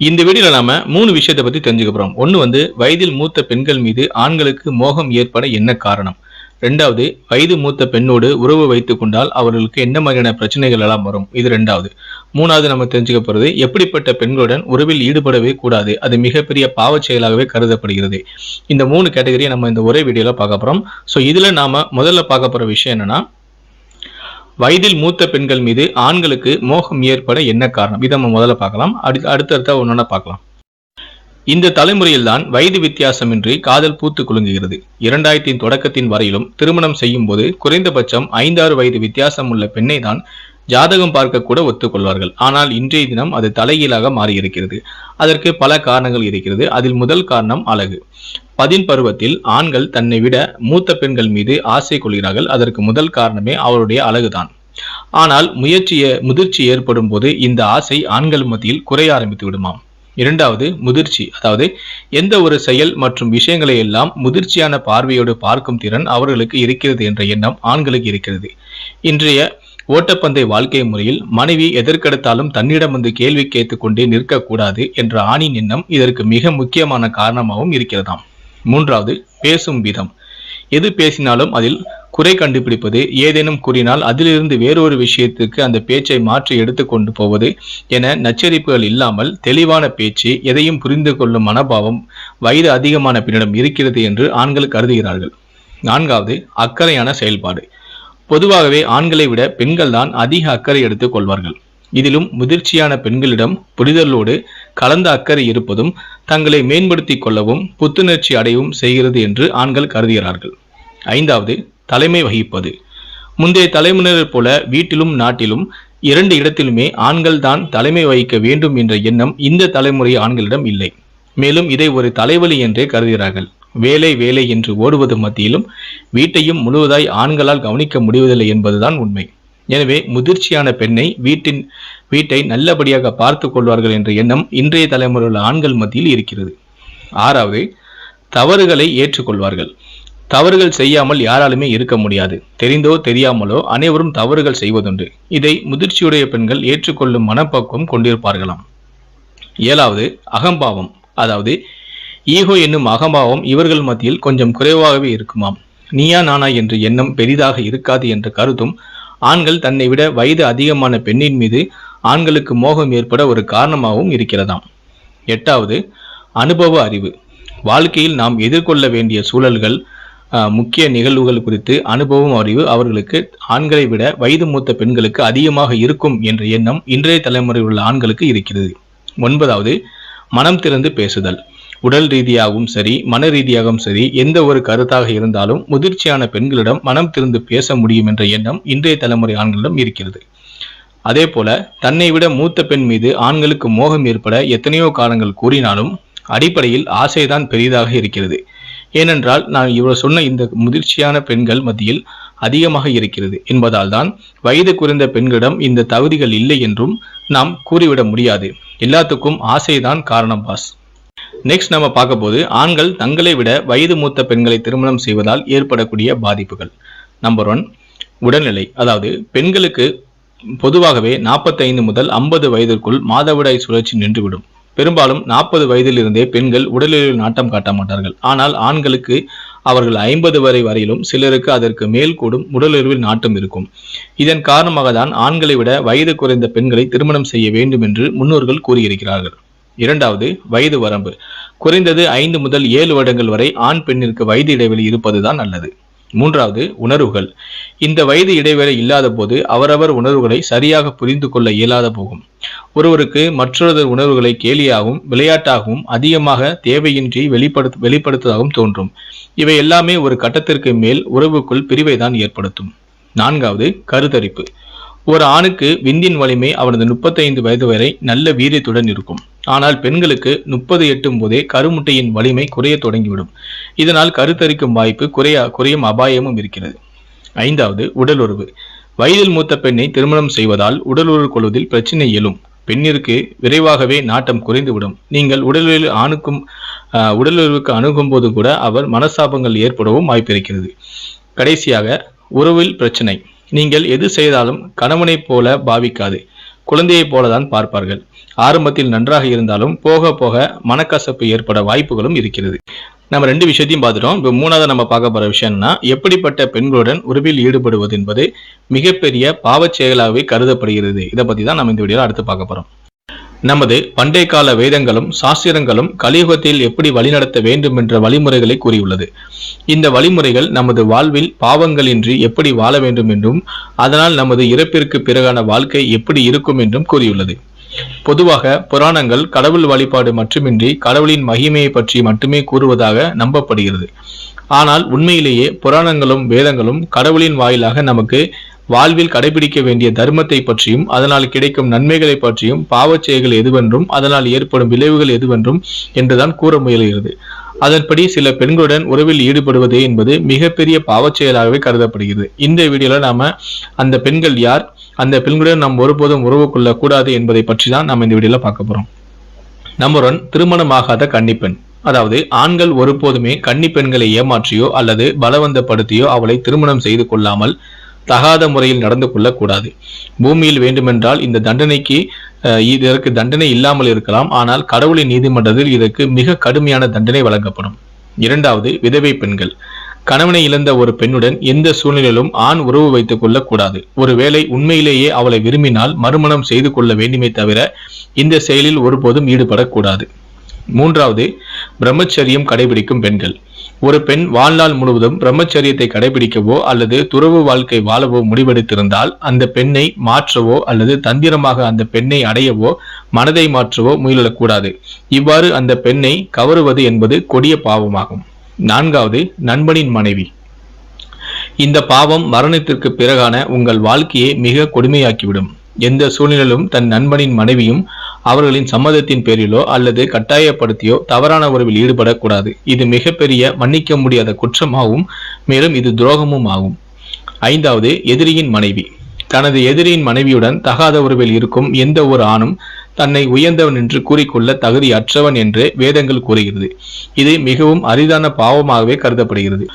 இந்த வீடியோவில் நாம மூணு விஷயத்தை பத்தி தெரிஞ்சுக்க போறோம். ஒன்று வந்து வயதில் மூத்த பெண்கள் மீது ஆண்களுக்கு மோகம் ஏற்பட என்ன காரணம்? ரெண்டாவது வயது மூத்த பெண்ணோடு உறவு வைத்துக் கொண்டால் அவர்களுக்கு என்ன மாதிரியான பிரச்சனைகள் எல்லாம் வரும்? இது ரெண்டாவது. மூணாவது நம்ம தெரிஞ்சுக்க போறது எப்படிப்பட்ட பெண்களுடன் உறவில் ஈடுபடவே கூடாது? அது மிகப்பெரிய பாவச் செயலாகவே கருதப்படுகிறது. இந்த மூணு கேட்டகரியை நம்ம இந்த ஒரே வீடியோல பார்க்க போறோம். ஸோ இதுல நாம முதல்ல பார்க்க போற விஷயம் என்னன்னா வயதில் மூத்த பெண்கள் மீது ஆண்களுக்கு மோகம் ஏற்பட என்ன காரணம்? இதை நம்ம முதல்ல பார்க்கலாம். அடுத்து அடுத்தடுத்த ஒன்றொன்னா பார்க்கலாம். இந்த தலைமுறையில்தான் வயது வித்தியாசமின்றி காதல் பூத்து குலுங்குகிறது. இரண்டாயிரத்தின் தொடக்கத்தின் வரையிலும் திருமணம் செய்யும் போது குறைந்தபட்சம் ஐந்தாறு வயது வித்தியாசம் உள்ள பெண்ணை தான் ஜாதகம் பார்க்க கூட ஒத்துக்கொள்வார்கள். ஆனால் இன்றைய தினம் அது தலைகீழாக மாறியிருக்கிறது. அதற்கு பல காரணங்கள் இருக்கிறது. அதில் முதல் காரணம் அழகு. பதின் பருவத்தில் ஆண்கள் தன்னை விட மூத்த பெண்கள் மீது ஆசை கொள்கிறார்கள். அதற்கு முதல் காரணமே அவருடைய அழகுதான். ஆனால் முயற்சிய முதிர்ச்சி ஏற்படும் போது இந்த ஆசை ஆண்கள் மத்தியில் குறைய ஆரம்பித்து விடுமாம். இரண்டாவது முதிர்ச்சி. அதாவது எந்த ஒரு செயல் மற்றும் விஷயங்களை எல்லாம் முதிர்ச்சியான பார்வையோடு பார்க்கும் திறன் அவர்களுக்கு இருக்கிறது என்ற எண்ணம் ஆண்களுக்கு இருக்கிறது. இன்றைய ஓட்டப்பந்தய வாழ்க்கை முறையில் மனைவி எதற்கெடுத்தாலும் தன்னிடம் வந்து கேள்வி கேட்டுக்கொண்டே நிற்கக்கூடாது என்ற ஆணின் எண்ணம் இதற்கு மிக முக்கியமான காரணமாகவும் இருக்கிறதாம். மூன்றாவது பேசும் விதம். எது பேசினாலும் அதில் குறை கண்டுபிடிப்பது ஏதேனும் கூறினால் அதிலிருந்து வேறொரு விஷயத்துக்கு அந்த பேச்சை மாற்றி எடுத்துக்கொண்டு போவது என நச்சரிப்புகள் இல்லாமல் தெளிவான பேச்சு எதையும் புரிந்து கொள்ளும் மனோபாவம் வயது அதிகமான பெண்ணிடம் இருக்கிறது என்று ஆண்கள் கருதுகிறார்கள். நான்காவது அக்கறையான செயல்பாடு. பொதுவாகவே ஆண்களை விட பெண்கள் தான் அதிக அக்கறை எடுத்துக் கொள்வார்கள். இதிலும் முதிர்ச்சியான பெண்களிடம் புரிதலோடு கலந்த அக்கறை இருப்பதும் தங்களை மேம்படுத்திக் கொள்ளவும் புத்துணர்ச்சி அடையவும் செய்கிறது என்று ஆண்கள் கருதுகிறார்கள். ஐந்தாவது தலைமை வகிப்பது. முந்தைய தலைமுறையர் போல வீட்டிலும் நாட்டிலும் இரண்டு இடத்திலுமே ஆண்கள் தான் தலைமை வகிக்க வேண்டும் என்ற எண்ணம் இந்த தலைமுறை ஆண்களிடம் இல்லை. மேலும் இதை ஒரு தலைவலி என்றே கருதுகிறார்கள். வேலை வேலை என்று ஓடுவது மத்தியிலும் வீட்டையும் முழுவதாய் ஆண்களால் கவனிக்க முடிவதில்லை என்பதுதான் உண்மை. எனவே முதிர்ச்சியான பெண்ணை வீட்டின் வீட்டை நல்லபடியாக பார்த்து கொள்வார்கள் என்ற எண்ணம் இன்றைய தலைமுறையில் ஆண்கள் மத்தியில் இருக்கிறது. ஆறாவது தவறுகளை ஏற்றுக்கொள்வார்கள். தவறுகள் செய்யாமல் யாராலுமே இருக்க முடியாது. தெரிந்தோ தெரியாமலோ அனைவரும் தவறுகள் செய்வதுண்டு. இதை முதிர்ச்சியுடைய பெண்கள் ஏற்றுக்கொள்ளும் மனப்பக்குவம் கொண்டிருப்பார்களாம். ஏழாவது அகம்பாவம். அதாவது ஈகோ என்னும் அகம்பாவம் இவர்கள் மத்தியில் கொஞ்சம் குறைவாகவே இருக்குமாம். நீயா நானா என்ற எண்ணம் பெரிதாக இருக்காது என்ற கருத்தும் ஆண்கள் தன்னை விட வயது அதிகமான பெண்ணின் மீது ஆண்களுக்கு மோகம் ஏற்பட ஒரு காரணமாகவும் இருக்கிறதாம். எட்டாவது அனுபவ அறிவு. வாழ்க்கையில் நாம் எதிர்கொள்ள வேண்டிய சூழல்கள் முக்கிய நிகழ்வுகள் குறித்து அனுபவம் அறிவு அவர்களுக்கு ஆண்களை விட வயது மூத்த பெண்களுக்கு அதிகமாக இருக்கும் என்ற எண்ணம் இன்றைய தலைமுறையில் உள்ள ஆண்களுக்கு இருக்கிறது. ஒன்பதாவது மனம் திறந்து பேசுதல். உடல் ரீதியாகவும் சரி மன ரீதியாகவும் சரி எந்த ஒரு கருத்தாக இருந்தாலும் முதிர்ச்சியான பெண்களிடம் மனம் திறந்து பேச முடியும் என்ற எண்ணம் இன்றைய தலைமுறை ஆண்களிடம் இருக்கிறது. அதே போல தன்னை விட மூத்த பெண் மீது ஆண்களுக்கு மோகம் ஏற்பட எத்தனையோ காரணங்கள் கூறினாலும் அடிப்படையில் ஆசைதான் பெரிதாக இருக்கிறது. ஏனென்றால் நான் இவர் சொன்ன இந்த முதிர்ச்சியான பெண்கள் மத்தியில் அதிகமாக இருக்கிறது என்பதால் தான் வயது குறைந்த பெண்களிடம் இந்த தகுதிகள் இல்லை என்றும் நாம் கூறிவிட முடியாது. எல்லாத்துக்கும் ஆசைதான் காரணம் பாஸ். நெக்ஸ்ட் நம்ம பார்க்க போது ஆண்கள் தங்களை விட வயது மூத்த பெண்களை திருமணம் செய்வதால் ஏற்படக்கூடிய பாதிப்புகள். நம்பர் ஒன் உடல்நிலை. அதாவது பெண்களுக்கு பொதுவாகவே நாற்பத்தைந்து முதல் ஐம்பது வயதிற்குள் மாதவிடாய் சுழற்சி நின்றுவிடும். பெரும்பாலும் நாற்பது வயதிலிருந்தே பெண்கள் உடலில் நாட்டம் காட்ட மாட்டார்கள். ஆனால் ஆண்களுக்கு அவர்கள் ஐம்பது வரை வரையிலும் சிலருக்கு அதற்கு மேல் கூடும் உடலுறவில் நாட்டம் இருக்கும். இதன் காரணமாக தான் ஆண்களை விட வயது குறைந்த பெண்களை திருமணம் செய்ய வேண்டும் என்று முன்னோர்கள் கூறியிருக்கிறார்கள். இரண்டாவது வயது வரம்பு. குறைந்தது ஐந்து முதல் ஏழு வருடங்கள் வரை ஆண் பெண்ணிற்கு வயது இடைவெளி இருப்பதுதான் நல்லது. மூன்றாவது உணர்வுகள். இந்த வயது இடைவேளை இல்லாத போது அவரவர் உணர்வுகளை சரியாக புரிந்து கொள்ள இயலாத போகும். ஒருவருக்கு மற்றொரு உணர்வுகளை கேலியாகவும் விளையாட்டாகவும் அதிகமாக தேவையின்றி வெளிப்படுத்த வெளிப்படுத்துவதாகவும் தோன்றும். இவை எல்லாமே ஒரு கட்டத்திற்கு மேல் உறவுக்குள் பிரிவை தான் ஏற்படுத்தும். நான்காவது கருத்தரிப்பு. ஒரு ஆணுக்கு விந்தின் வலிமை அவனது முப்பத்தைந்து வயது வரை நல்ல வீரியத்துடன் இருக்கும். ஆனால் பெண்களுக்கு முப்பது எட்டும் போதே கருமுட்டையின் வலிமை குறைய தொடங்கிவிடும். இதனால் கருத்தரிக்கும் வாய்ப்பு குறைய குறையும் அபாயமும் இருக்கிறது. ஐந்தாவது உடலுறவு. வயதில் மூத்த பெண்ணை திருமணம் செய்வதால் உடலுறவு கொள்வதில் பிரச்சனை எழும். பெண்ணிற்கு விரைவாகவே நாட்டம் குறைந்துவிடும். நீங்கள் உடலில் ஆணுக்கும் உடலுறவுக்கு அணுகும் போது கூட அவர் மனசாபங்கள் ஏற்படவும் வாய்ப்பிருக்கிறது. கடைசியாக உறவில் பிரச்சனை. நீங்கள் எது செய்தாலும் கணவனைப் போல பாவிக்காது. குழந்தையைப் போலதான் பார்ப்பார்கள். ஆரம்பத்தில் நன்றாக இருந்தாலும் போக போக மனக்கசப்பு ஏற்பட வாய்ப்புகளும் இருக்கிறது. நம்ம ரெண்டு விஷயத்தையும் பார்த்துட்டோம். இப்போ மூணாவது நம்ம பார்க்க போற விஷயம்னா எப்படிப்பட்ட பெண்களுடன் உறவில் ஈடுபடுவது என்பது மிகப்பெரிய பாவச் செயலாகவே கருதப்படுகிறது. இதை பத்தி தான் நம்ம இந்த வீடியோவில் அடுத்து பார்க்க போறோம். நமது பண்டைய கால வேதங்களும் சாஸ்திரங்களும் கலியுகத்தில் எப்படி வழிநடத்த வேண்டும் என்ற வழிமுறைகளை கூறியுள்ளது. இந்த வழிமுறைகள் நமது வாழ்வில் பாவங்களின்றி எப்படி வாழ வேண்டும் என்றும் அதனால் நமது இறப்பிற்கு பிறகான வாழ்க்கை எப்படி இருக்கும் என்றும் கூறியுள்ளது. பொதுவாக புராணங்கள் கடவுள் வழிபாடு மட்டுமின்றி கடவுளின் மகிமையை பற்றி மட்டுமே கூறுவதாக நம்பப்படுகிறது. ஆனால் உண்மையிலேயே புராணங்களும் வேதங்களும் கடவுளின் வாயிலாக நமக்கு வாழ்வில் கடைபிடிக்க வேண்டிய தர்மத்தை பற்றியும் அதனால் கிடைக்கும் நன்மைகளை பற்றியும் பாவச் செயல்கள் எதுவென்றும் அதனால் ஏற்படும் விளைவுகள் எதுவென்றும் என்றுதான் கூற முயல்கிறது. அதன்படி சில பெண்களுடன் உறவில் ஈடுபடுவது என்பது மிகப்பெரிய பாவச் செயலாகவே கருதப்படுகிறது. இந்த வீடியோல நாம அந்த பெண்கள் யார் அந்த பெண்களுடன் நாம் ஒருபோதும் உறவு கொள்ளக்கூடாது என்பதை பற்றி தான் நம்ம இந்த வீடியோல பார்க்க போறோம். நம்பர் ஒன் திருமணமாகாத கன்னிப்பெண். அதாவது ஆண்கள் ஒருபோதுமே கன்னி பெண்களை ஏமாற்றியோ அல்லது பலவந்தப்படுத்தியோ அவளை திருமணம் செய்து கொள்ளாமல் தகாத முறையில் நடந்து கொள்ளக்கூடாது. பூமியில் வேண்டுமென்றால் இந்த தண்டனைக்கு இதற்கு தண்டனை இல்லாமல் இருக்கலாம். ஆனால் கடவுளின் நீதிமன்றத்தில் இதற்கு மிக கடுமையான தண்டனை வழங்கப்படும். இரண்டாவது விதவை பெண்கள். கணவனை இழந்த ஒரு பெண்ணுடன் எந்த சூழ்நிலையிலும் ஆண் உறவு வைத்துக் கொள்ளக்கூடாது. ஒருவேளை உண்மையிலேயே அவளை விரும்பினால் மறுமணம் செய்து கொள்ள வேண்டுமே தவிர இந்த செயலில் ஒருபோதும் ஈடுபடக்கூடாது. மூன்றாவது பிரம்மச்சரியம் கடைபிடிக்கும் பெண்கள். ஒரு பெண் வாழ்நாள் முழுவதும் பிரம்மச்சரியத்தை கடைபிடிக்கவோ அல்லது துறவு வாழ்க்கை வாழவோ முடிவெடுத்திருந்தால் அந்த பெண்ணை மாற்றவோ அல்லது தந்திரமாக அந்த பெண்ணை அடையவோ மனதை மாற்றவோ முயலக்கூடாது. இவ்வாறு அந்த பெண்ணை கவருவது என்பது கொடிய பாவமாகும். நான்காவது நண்பனின் மனைவி. இந்த பாவம் மரணத்திற்கு பிறகான உங்கள் வாழ்க்கையை மிக கொடுமையாக்கிவிடும். எந்த சூழ்நிலையிலும் தன் நண்பனின் மனைவியும் அவர்களின் சம்மதத்தின் பேரிலோ அல்லது கட்டாயப்படுத்தியோ தவறான உறவில் ஈடுபடக்கூடாது. இது மிகப்பெரிய மன்னிக்க முடியாத குற்றமாகும் மேலும் இது துரோகமும் ஆகும். ஐந்தாவது எதிரியின் மனைவி. தனது எதிரியின் மனைவியுடன் தகாத உறவில் இருக்கும் எந்த ஒரு ஆணும் தன்னை உயர்ந்தவன் என்று கூறிக்கொள்ள தகுதியற்றவன் என்று வேதங்கள் கூறுகிறது. இது மிகவும் அரிதான பாவமாகவே கருதப்படுகிறது.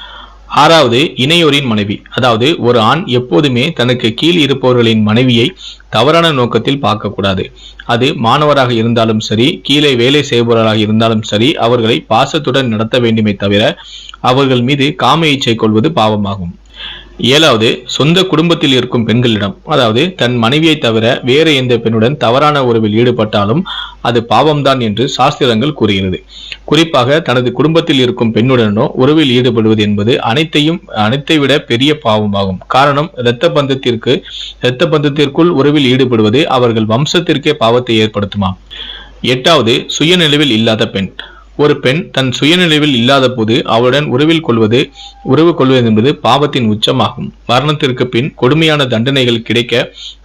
ஆறாவது இணையோரின் மனைவி. அதாவது ஒரு ஆண் எப்போதுமே தனக்கு கீழ் இருப்பவர்களின் மனைவியை தவறான நோக்கத்தில் பார்க்கக்கூடாது. அது மாணவராக இருந்தாலும் சரி கீழே வேலை செய்பவர்களாக இருந்தாலும் சரி அவர்களை பாசத்துடன் நடத்த வேண்டுமே தவிர அவர்கள் மீது காம இச்சை கொள்வது பாவமாகும். ஏழாவது சொந்த குடும்பத்தில் இருக்கும் பெண்களிடம் அதாவது தன் மனைவியை தவிர வேறு எந்த பெண்ணுடன் தவறான உறவில் ஈடுபட்டாலும் அது பாவம்தான் என்று சாஸ்திரங்கள் கூறுகிறது. குறிப்பாக தனது குடும்பத்தில் இருக்கும் பெண்ணுடனோ உறவில் ஈடுபடுவது என்பது அனைத்தையும் அனைத்தை விட பெரிய பாவமாகும். காரணம் இரத்த பந்தத்திற்கு இரத்த பந்தத்திற்குள் உறவில் ஈடுபடுவது அவர்கள் வம்சத்திற்கே பாவத்தை ஏற்படுத்துமா? எட்டாவது சுயநிலவில் இல்லாத பெண். ஒரு பெண் தன் சுயநிலைவில் இல்லாத போது அவளுடன் உறவில் கொள்வது உறவு கொள்வது என்பது பாவத்தின் உச்சமாகும். மரணத்திற்கு பின் கொடுமையான தண்டனைகள் கிடைக்க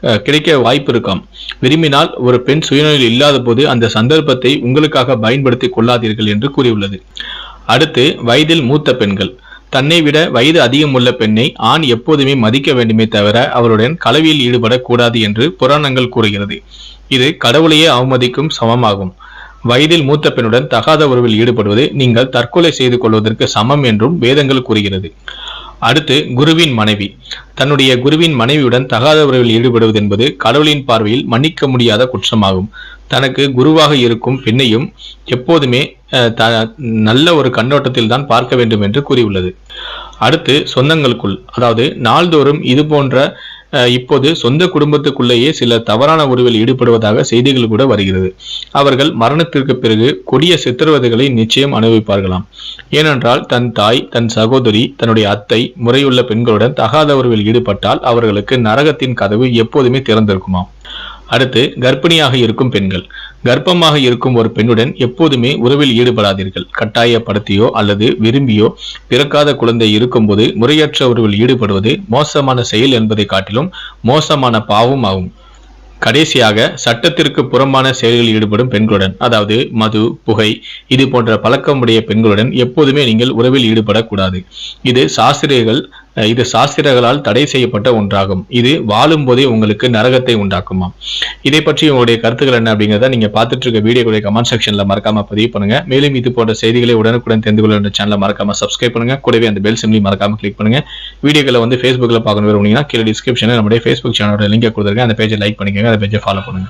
அஹ், கிடைக்க வாய்ப்பு இருக்காம் விரும்பினால் ஒரு பெண் சுயநிலையில் இல்லாத போது அந்த சந்தர்ப்பத்தை உங்களுக்காக பயன்படுத்திக் கொள்ளாதீர்கள் என்று கூறியுள்ளது. அடுத்து வயதில் மூத்த பெண்கள். தன்னை விட வயது அதிகம் உள்ள பெண்ணை ஆண் எப்போதுமே மதிக்க வேண்டுமே தவிர அவருடன் கலவியில் ஈடுபடக்கூடாது என்று புராணங்கள் கூறுகிறது. இது கடவுளையே அவமதிக்கும் சமமாகும். வயதில் மூத்த பெண்ணுடன் தகாத உறவில் ஈடுபடுவது நீங்கள் தற்கொலை செய்து கொள்வதற்கு சமம் என்றும் வேதங்கள் கூறுகிறது. அடுத்து குருவின் மனைவி. தன்னுடைய குருவின் மனைவியுடன் தகாத உறவில் ஈடுபடுவது என்பது கடவுளின் பார்வையில் மன்னிக்க முடியாத குற்றமாகும். தனக்கு குருவாக இருக்கும் பெண்ணையும் எப்போதுமே அஹ், த- நல்ல ஒரு கண்ணோட்டத்தில் தான் பார்க்க வேண்டும் என்று கூறியுள்ளது. அடுத்து சொந்தங்களுக்குள். அதாவது நாள்தோறும் இது போன்ற இப்போது சொந்த குடும்பத்துக்குள்ளேயே சில தவறான உறவில் ஈடுபடுவதாக செய்திகள் கூட வருகிறது. அவர்கள் மரணத்திற்கு பிறகு கொடிய சித்திரவதைகளை நிச்சயம் அனுபவிப்பார்களாம். ஏனென்றால் தன் தாய் தன் சகோதரி தன்னுடைய அத்தை முறையுள்ள பெண்களுடன் தகாத உறவில் ஈடுபட்டால் அவர்களுக்கு நரகத்தின் கதவு எப்போதுமே திறந்திருக்குமாம். அடுத்து கர்ப்பிணியாக இருக்கும் பெண்கள். கர்ப்பமாக இருக்கும் ஒரு பெண்ணுடன் எப்போதுமே உறவில் ஈடுபடாதீர்கள். கட்டாயப்படுத்தியோ அல்லது விரும்பியோ பிறக்காத குழந்தை இருக்கும்போது முறையற்ற உறவில் ஈடுபடுவது மோசமான செயல் என்பதை காட்டிலும் மோசமான பாவம் ஆகும். கடைசியாக சட்டத்திற்கு புறம்பான செயல்களில் ஈடுபடும் பெண்களுடன் அதாவது மது புகை இது போன்ற பழக்கமுடைய பெண்களுடன் எப்போதுமே நீங்கள் உறவில் ஈடுபடக்கூடாது. இது சாஸ்திரியர்கள் இது சாஸ்திரங்களால் தடை செய்யப்பட்ட ஒன்றாகும். இது வாழும் போதே உங்களுக்கு நரகத்தை உண்டாக்குமா இதை பற்றி உங்களுடைய கருத்துக்கள் என்ன அப்படிங்கிறத நீங்க பார்த்துட்டு இருக்க வீடியோடைய கமெண்ட் செக்ஷன்ல மறக்காம பதிவு பண்ணுங்க. மேலும் இது போன்ற செய்திகளை உடனுக்குடன் தெரிந்து கொள்ள இந்த சேனலை மறக்காம சப்ஸ்கிரைப் பண்ணுங்க. கூடவே அந்த பெல் சிம்லி மறக்காம கிளிக் பண்ணுங்க. வீடியோக்களை வந்து ஃபேஸ்புக்கில் பார்க்கணும் விரும்புனீங்கன்னா கீழே டிஸ்கிரிப்ஷனில் நம்முடைய ஃபேஸ்புக் சேனலோட லிங்கை கொடுத்துருக்கேன். அந்த பேஜை லைக் பண்ணிக்கோங்க. அந்த பேஜை ஃபாலோ பண்ணுங்க.